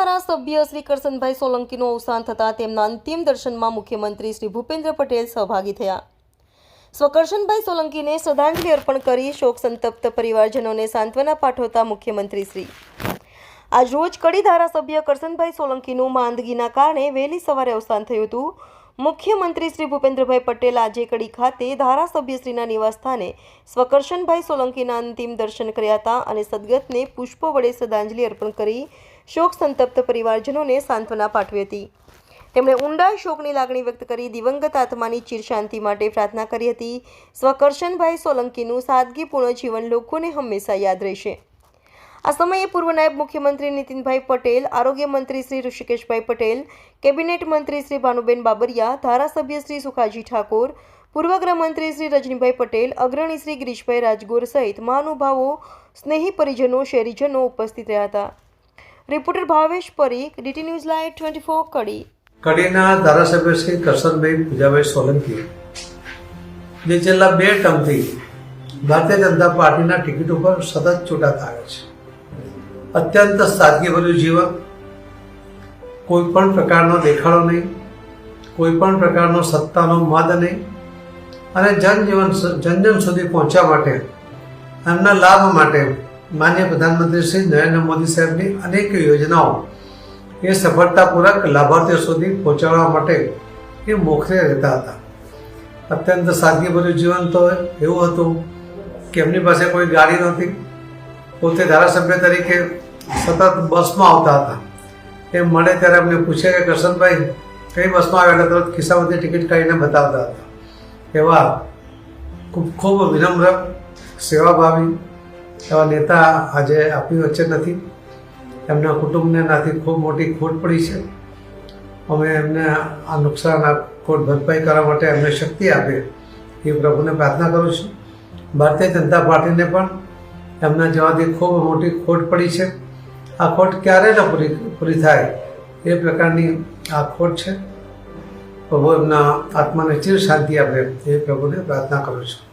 ધારાસભ્ય શ્રી કરશનભાઈ સોલંકીનું અવસાન થતાં તેમના અંતિમ દર્શનમાં મુખ્યમંત્રી શ્રી ભૂપેન્દ્ર પટેલ સહભાગી થયા. સ્વકર્શનભાઈ સોલંકીને શ્રદ્ધાંજલિ અર્પણ કરી શોક સંતપ્ત પરિવારજનોને સાંત્વના પાઠવતા મુખ્યમંત્રી શ્રી. આજ રોજ કડી ધારાસભ્ય કરશનભાઈ સોલંકીનું માંદગીના કારણે વહેલી સવારે અવસાન થયું હતું. મુખ્યમંત્રી શ્રી ભૂપેન્દ્રભાઈ પટેલ આજે કડી ખાતે ધારાસભ્યશ્રીના નિવાસસ્થાને સ્વકર્શનભાઈ સોલંકીના અંતિમ દર્શન કર્યા હતા અને સદગતને પુષ્પો વડે શ્રદ્ધાંજલિ અર્પણ કરી શોક સંતપ્ત પરિવારજનોને સાંત્વના પાઠવી હતી. તેમણે ઊંડા શોકની લાગણી વ્યક્ત કરી દિવંગત આત્માની ચિરશાંતિ માટે પ્રાર્થના કરી હતી. સ્વકર્શનભાઈ સોલંકીનું સાદગીપૂર્ણ જીવન લોકોને હંમેશા યાદ રહેશે. આ સમયે પૂર્વ નાયબ મુખ્યમંત્રી નીતિનભાઈ પટેલ, આરોગ્ય મંત્રી શ્રી ઋષિકેશભાઈ પટેલ, કેબિનેટ મંત્રી શ્રી ભાનુબેન બાબરિયા, ધારાસભ્ય શ્રી સુખાજી ઠાકોર, પૂર્વ ગૃહમંત્રી શ્રી રજનીભાઈ પટેલ, અગ્રણી શ્રી ગિરીશભાઈ રાજગોર સહિત મહાનુભાવો, સ્નેહી પરિજનો શહેરીજનો ઉપસ્થિત રહ્યા હતા. Reporter Bhavesh Parikh, DT news live twenty four Kadi. કડીના ધારાસભ્ય શ્રી કરશનભાઈ પૂજાભાઈ સોલંકી. જે છેલ્લા બે ટર્મથી ભારતીય જનતા પાર્ટીના ટિકિટ ઉપર સતત ચૂંટાતા આવે છે. અત્યંત સાદગીભર્યું જીવન. કોઈ પણ પ્રકારનો દેખાડો નહીં. કોઈ પણ પ્રકારનો સત્તાનો મદ નહીં. અને જનજીવન જનજન સુધી પહોંચવા માટે, એમના લાભ માટે માન્ય પ્રધાનમંત્રી શ્રી નરેન્દ્ર મોદી સાહેબની અનેક યોજનાઓ એ સફળતાપૂર્વક લાભાર્થીઓ સુધી પહોંચાડવા માટે એ મોખરે રહેતા હતા. અત્યંત સાદગીભર્યું જીવન તો એવું હતું કે એમની પાસે કોઈ ગાડી નહોતી. પોતે ધારાસભ્ય તરીકે સતત બસમાં આવતા હતા. એ મળે ત્યારે અમને પૂછે કે, કરશનભાઈ, કઈ બસમાં આવ્યા એટલે તરત ખિસ્સામાંથી ટિકિટ કાઢીને બતાવતા હતા. એવા ખૂબ ખૂબ વિનમ્ર, સેવાભાવી એવા નેતા આજે આપણી વચ્ચે નથી. એમના કુટુંબને નાથી ખૂબ મોટી ખોટ પડી છે. અમે એમને આ નુકસાન, આ ખોટ ભરપાઈ કરવા માટે એમને શક્તિ આપે એ પ્રભુને પ્રાર્થના કરું છું. ભારતીય જનતા પાર્ટીને પણ એમના જવાથી ખૂબ મોટી ખોટ પડી છે. આ ખોટ ક્યારે ન પૂરી પૂરી થાય. એ પ્રકારની આ ખોટ છે. પ્રભુ એમના આત્માને ચીર શાંતિ આપે એ પ્રભુને પ્રાર્થના કરું છું.